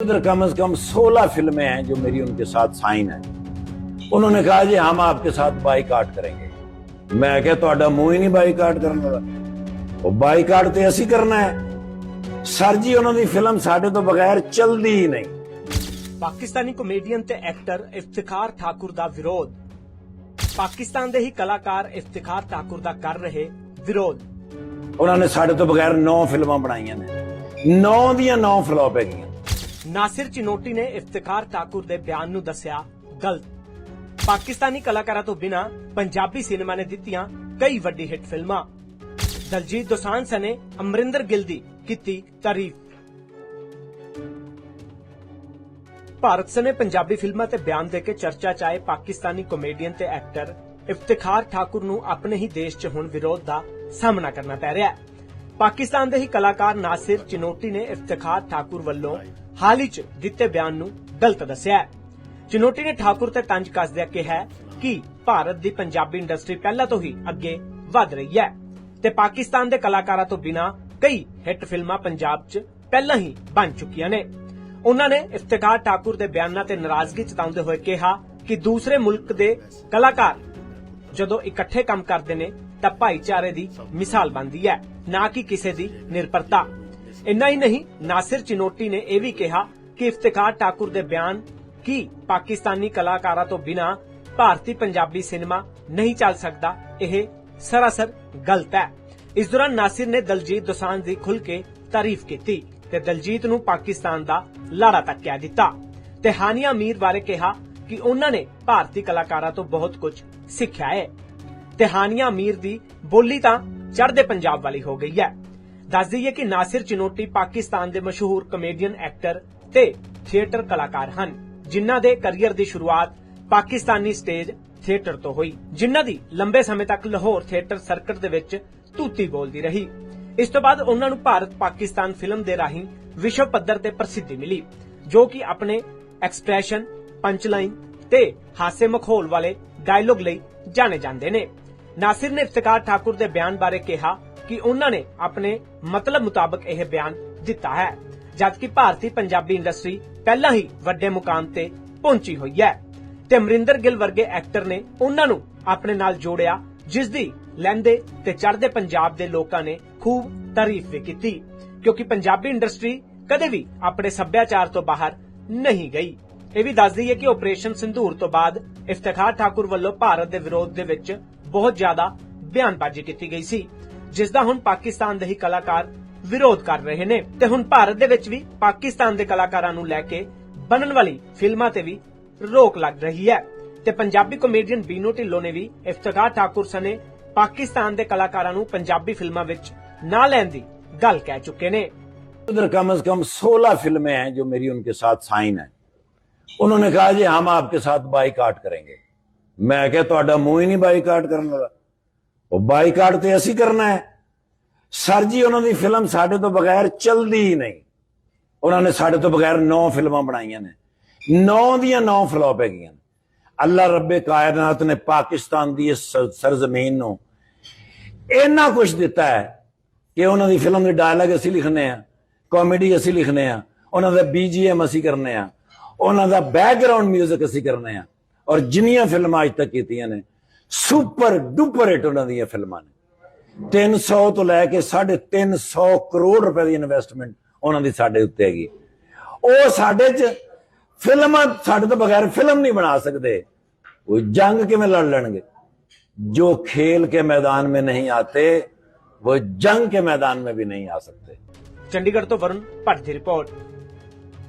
उधर कम से कम 16 फिल्में हैं जो मेरी उनके साथ साइन है। उन्होंने कहा जी हम आपके साथ बाईकाट करेंगे। मैं क्या ਤੁਹਾਡਾ ਮੂੰਹ ਹੀ ਨਹੀਂ ਬਾਈਕਾਟ ਕਰਨ ਵਾਲਾ ਉਹ ਬਾਈਕਾਟ ਤੇ ਅਸੀਂ ਕਰਨਾ ਹੈ ਸਰ ਜੀ ਉਹਨਾਂ ਦੀ ਫਿਲਮ ਸਾਡੇ ਤੋਂ ਬਗੈਰ ਚੱਲਦੀ ਹੀ ਨਹੀਂ ਪਾਕਿਸਤਾਨੀ ਕਮੇਡੀਅਨ ਤੇ ਐਕਟਰ ਇਫਤਖਾਰ ਠਾਕੁਰ ਦਾ ਵਿਰੋਧ ਪਾਕਿਸਤਾਨ ਦੇ ਹੀ ਕਲਾਕਾਰ ਇਫਤਖਾਰ ਠਾਕੁਰ ਦਾ ਕਰ ਰਹੇ ਵਿਰੋਧ ਉਹਨਾਂ ਨੇ ਸਾਡੇ ਤੋਂ ਬਗੈਰ 9 ਫਿਲਮਾਂ ਬਣਾਈਆਂ ਨੇ 9 ਦੀਆਂ 9 ਫਲॉप ਹੈਗੀਆਂ ਨਾਸਿਰ ਚਿਨੋਟੀ ਨੇ ਇਫਤਿਖਾਰ ਠਾਕੁਰ ਦੇ ਬਿਆਨ ਨੂੰ ਦੱਸਿਆ, ਗਲਤ। ਪਾਕਿਸਤਾਨੀ ਕਲਾਕਾਰਾਂ ਤੋਂ ਬਿਨਾ ਪੰਜਾਬੀ ਸਿਨੇਮਾ ਨੇ ਦਿੱਤੀਆਂ ਕਈ ਵੱਡੀ ਹਿੱਟ ਫਿਲਮਾਂ। ਦਲਜੀਤ ਦੋਸਾਂਝ ਨੇ ਅਮਰਿੰਦਰ ਗਿੱਲ ਦੀ ਕੀਤੀ ਤਾਰੀਫ। ਭਾਰਤ ਸਨੇ ਪੰਜਾਬੀ ਫਿਲਮਾਂ ਤੇ ਬਿਆਨ ਦੇ ਕੇ ਚਰਚਾ ਚ ਆਏ ਪਾਕਿਸਤਾਨੀ ਕਾਮੇਡੀਅਨ ਤੇ ਐਕਟਰ ਇਫਤਿਖਾਰ ਠਾਕੁਰ ਨੂੰ ਆਪਣੇ ਹੀ ਦੇਸ਼ 'ਚ ਹੁਣ ਵਿਰੋਧ ਦਾ ਸਾਹਮਣਾ ਕਰਨਾ ਪੈ ਰਿਹਾ ਹੈ। ਪਾਕਿਸਤਾਨ ਦੇ ਹੀ ਕਲਾਕਾਰ ਨਾਸਿਰ ਚਿਨੋਟੀ ਨੇ ਇਫਤਿਖਾਰ ਠਾਕੁਰ ਵੱਲੋਂ ਹਾਲ ਹੀ 'ਚ ਦਿੱਤੇ ਬਿਆਨ ਨੂੰ ਗਲਤ ਦੱਸਿਆ ਹੈ। ਚਿਨੋਟੀ ਨੇ ਠਾਕੁਰ ਤੇ ਤੰਜ ਕੱਸਦਿਆਂ ਕਿਹਾ ਕਿ ਭਾਰਤ ਦੀ ਪੰਜਾਬੀ ਇੰਡਸਟਰੀ ਪਹਿਲਾਂ ਤੋਂ ਹੀ ਅੱਗੇ ਵਧ ਰਹੀ ਹੈ ਤੇ ਪਾਕਿਸਤਾਨ ਦੇ ਕਲਾਕਾਰਾਂ ਤੋਂ ਬਿਨਾ ਕਈ ਹਿੱਟ ਫਿਲਮਾਂ ਪੰਜਾਬ 'ਚ ਪਹਿਲਾਂ ਹੀ ਬਣ ਚੁੱਕੀਆਂ ਨੇ। ਉਹਨਾਂ ਨੇ ਇਫਤਿਖਾਰ ਠਾਕੁਰ ਦੇ ਬਿਆਨਾਂ ਤੇ ਨਾਰਾਜ਼ਗੀ ਜਤਾਉਂਦੇ ਹੋਏ ਕਿਹਾ ਕਿ ਦੂਸਰੇ ਮੁਲਕ ਦੇ ਕਲਾਕਾਰ ਜਦੋਂ ਇਕੱਠੇ ਕੰਮ ਕਰਦੇ ਨੇ ਤਾਂ ਭਾਈਚਾਰੇ ਦੀ ਮਿਸਾਲ ਬਣਦੀ ਹੈ, ਨਾ ਕਿ ਕਿਸੇ ਦੀ ਨਿਰਪਰਤਾ। ਇੰਨਾ ਹੀ ਨਹੀਂ, ਨਾਸਿਰ ਚਿਨੋਟੀ ਨੇ ਇਹ ਵੀ ਕਿਹਾ ਕਿ ਇਫਤਿਖਾਰ ਠਾਕੁਰ ਦੇ ਬਿਆਨ ਕਿ ਪਾਕਿਸਤਾਨੀ ਕਲਾਕਾਰਾਂ ਤੋਂ ਬਿਨਾ ਭਾਰਤੀ ਪੰਜਾਬੀ ਸਿਨੇਮਾ ਨਹੀਂ ਚੱਲ ਸਕਦਾ, ਇਹ ਸਰਾਸਰ ਗਲਤ ਹੈ। ਇਸ ਦੌਰਾਨ ਨਾਸਿਰ ਨੇ ਦਲਜੀਤ ਦੋਸਾਂਝ ਦੀ ਖੁੱਲ ਕੇ ਤਾਰੀਫ ਕੀਤੀ ਤੇ ਦਲਜੀਤ ਨੂੰ ਪਾਕਿਸਤਾਨ ਦਾ ਲਾੜਾ ਤੱਕ ਕਹਿ ਦਿੱਤਾ ਤੇ ਹਾਨੀਆ ਮੀਰ ਬਾਰੇ ਕਿਹਾ ਕਿ ਉਹਨਾਂ ਨੇ ਭਾਰਤੀ ਕਲਾਕਾਰਾਂ ਤੋਂ ਬਹੁਤ ਕੁਝ ਸਿੱਖਿਆ ਹੈ ਤੇ ਹਾਨੀਆ ਮੀਰ ਦੀ ਬੋਲੀ ਤਾਂ ਚੜ੍ਹਦੇ ਪੰਜਾਬ ਵਾਲੀ ਹੋ ਗਈ ਹੈ। ਦੱਸ ਦਈਏ ਕਿ ਨਾਸਿਰ ਚਿਨੋਟੀ ਪਾਕਿਸਤਾਨ ਦੇ ਮਸ਼ਹੂਰ ਕਮੇਡੀਅਨ ਐਕਟਰ ਤੇ ਥੀਏਟਰ ਕਲਾਕਾਰ ਹਨ, ਜਿਨ੍ਹਾਂ ਦੇ ਕੈਰੀਅਰ ਦੀ ਸ਼ੁਰੂਆਤ ਪਾਕਿਸਤਾਨੀ ਸਟੇਜ ਥੀਏਟਰ ਤੋਂ ਹੋਈ, ਜਿਨ੍ਹਾਂ ਦੀ ਲੰਬੇ ਸਮੇਂ ਤੱਕ ਲਾਹੌਰ ਥੀਏਟਰ ਸਰਕਟ ਦੇ ਵਿੱਚ ਤੂਤੀ ਬੋਲਦੀ ਰਹੀ। ਇਸ ਤੋਂ ਬਾਅਦ ਉਹਨਾਂ ਨੂੰ ਭਾਰਤ ਪਾਕਿਸਤਾਨ ਫਿਲਮ ਦੇ ਰਾਹੀਂ ਵਿਸ਼ਵ ਪੱਧਰ ਤੇ ਪ੍ਰਸਿੱਧੀ ਮਿਲੀ, ਜੋ ਕਿ ਆਪਣੇ ਐਕਸਪ੍ਰੈਸ਼ਨ ਪੰਚਲਾਈਨ ਤੇ ਹਾਸੇ ਮਖੌਲ ਵਾਲੇ ਡਾਇਲੋਗ ਲਈ ਜਾਣੇ ਜਾਂਦੇ ਨੇ। ਨਾਸਿਰ ਨੇ ਇਫਤਕਾਰ ਠਾਕੁਰ ਦੇ ਬਿਆਨ ਬਾਰੇ ਕਿਹਾ ਕਿ ਉਹਨਾਂ ਨੇ ਆਪਣੇ ਮਤਲਬ ਮੁਤਾਬਕ ਇਹ ਬਿਆਨ ਦਿੱਤਾ ਹੈ। ਜਦਕਿ ਭਾਰਤੀ ਪੰਜਾਬੀ ਇੰਡਸਟਰੀ ਪਹਿਲਾਂ ਹੀ ਵੱਡੇ ਮੁਕਾਮ ਤੇ ਪਹੁੰਚੀ ਹੋਈ ਹੈ ਤੇ ਅਮਰਿੰਦਰ ਗਿੱਲ ਵਰਗੇ ਐਕਟਰ ਨੇ ਉਹਨਾਂ ਨੂੰ ਆਪਣੇ ਨਾਲ ਜੋੜਿਆ ਜਿਸ ਦੀ ਲਹਿੰਦੇ ਤੇ ਚੜ੍ਹਦੇ ਪੰਜਾਬ ਦੇ ਲੋਕਾਂ ਨੇ ਖੂਬ ਤਾਰੀਫ ਵੀ ਕੀਤੀ, ਕਿਉਂਕਿ ਪੰਜਾਬੀ ਇੰਡਸਟਰੀ ਕਦੇ ਵੀ ਆਪਣੇ ਸੱਭਿਆਚਾਰ ਤੋਂ ਬਾਹਰ ਨਹੀਂ ਗਈ। ਇਹ ਵੀ ਦੱਸ ਦਈਏ ਕਿ ਆਪਰੇਸ਼ਨ ਸਿੰਧੂਰ ਤੋਂ ਬਾਅਦ ਇਫਤਖਾਰ ਠਾਕੁਰ ਵੱਲੋਂ ਭਾਰਤ ਦੇ ਵਿਰੋਧ ਦੇ ਵਿੱਚ ਬਹੁਤ ਜ਼ਿਆਦਾ ਬਿਆਨਬਾਜ਼ੀ ਕੀਤੀ ਗਈ ਸੀ। ਜਿਸ ਦਾ ਹੁਣ ਪਾਕਿਸਤਾਨ ਦੇ ਹੀ ਕਲਾਕਾਰ ਵਿਰੋਧ ਕਰ ਰਹੇ ਨੇ ਤੇ ਹੁਣ ਭਾਰਤ ਦੇ ਵਿੱਚ ਵੀ ਪਾਕਿਸਤਾਨ ਦੇ ਕਲਾਕਾਰਾਂ ਨੂੰ ਲੈ ਕੇ ਬਣਨ ਵਾਲੀ ਫਿਲਮਾਂ ਤੇ ਵੀ ਰੋਕ ਲੱਗ ਰਹੀ ਹੈ ਤੇ ਪੰਜਾਬੀ ਕਾਮੇਡੀਅਨ ਬੀਨੋ ਢਿੱਲੋਂ ਨੇ ਵੀ ਇਫਤਖਾਰ ਠਾਕੁਰ ਸਨੇ ਪਾਕਿਸਤਾਨ ਦੇ ਕਲਾਕਾਰਾਂ ਨੂੰ ਪੰਜਾਬੀ ਫਿਲਮਾਂ ਵਿੱਚ ਨਾ ਲੈਣ ਦੀ ਗੱਲ ਕਹਿ ਚੁੱਕੇ ਨੇ उधर कम से कम 16 फिल्में हैं जो मेरी उनके साथ साइन है उन्होंने कहा जी हम आपके साथ बाईकाट करेंगे मैं क्या ਤੁਹਾਡਾ ਮੂੰਹ ਹੀ ਨਹੀਂ ਬਾਈਕਾਟ ਕਰਨ ਵਾਲਾ ਉਹ ਬਾਈਕਾਟ ਤੇ ਅਸੀਂ ਕਰਨਾ ਹੈ ਸਰ ਜੀ ਉਹਨਾਂ ਦੀ ਫਿਲਮ ਸਾਡੇ ਤੋਂ ਬਗੈਰ ਚੱਲਦੀ ਹੀ ਨਹੀਂ ਉਹਨਾਂ ਨੇ ਸਾਡੇ ਤੋਂ ਬਗੈਰ 9 ਫਿਲਮਾਂ ਬਣਾਈਆਂ ਨੇ 9 ਦੀਆਂ 9 ਫਲॉप ਹੈਗੀਆਂ ਅੱਲਾ ਰੱਬੇ ਕਾਇਨਾਤ ਨੇ ਪਾਕਿਸਤਾਨ ਦੀ ਇਸ ਸਰਜ਼ਮੀਨ ਨੂੰ ਇੰਨਾ ਕੁਝ ਦਿੱਤਾ ਹੈ ਕਿ ਉਹਨਾਂ ਦੀ ਫਿਲਮ ਦੇ ਡਾਇਲੌਗ ਅਸੀਂ ਲਿਖਨੇ ਆ ਕਾਮੇਡੀ ਅਸੀਂ ਲਿਖਨੇ ਆ ਉਹਨਾਂ ਦਾ ਬੀਜੀਐਮ ਅਸੀਂ ਕਰਨੇ ਆ ਉਹਨਾਂ ਦਾ ਬੈਕਗ੍ਰਾਉਂਡ 뮤직 ਅਸੀਂ ਕਰਨੇ ਆ ਔਰ ਜਿੰਨੀਆਂ ਫਿਲਮਾਂ ਅੱਜ ਤੱਕ ਕੀਤੀਆਂ ਨੇ ਸੁਪਰ ਡੁਪਰ ਹਿੱਟ ਉਹਨਾਂ ਦੀਆਂ ਫਿਲਮਾਂ ਨੇ 300 ਤੋਂ ਲੈ ਕੇ 350 ਕਰੋੜ ਰੁਪਏ ਦੀ ਇਨਵੈਸਟਮੈਂਟ ਉਹਨਾਂ ਦੀ ਸਾਡੇ ਉੱਤੇ ਹੈਗੀ ਉਹ ਸਾਡੇ 'ਚ ਫਿਲਮਾਂ ਸਾਡੇ ਤੋਂ ਬਗੈਰ ਫਿਲਮ ਨਹੀਂ ਬਣਾ ਸਕਦੇ ਉਹ ਜੰਗ ਕਿਵੇਂ ਲੜ ਲੈਣਗੇ जो खेल के मैदान में नहीं आते वो जंग के मैदान में भी नहीं आ सकते ਚੰਡੀਗੜ੍ਹ ਤੋਂ ਵਰੁਣ ਭੱਟ ਦੀ ਰਿਪੋਰਟ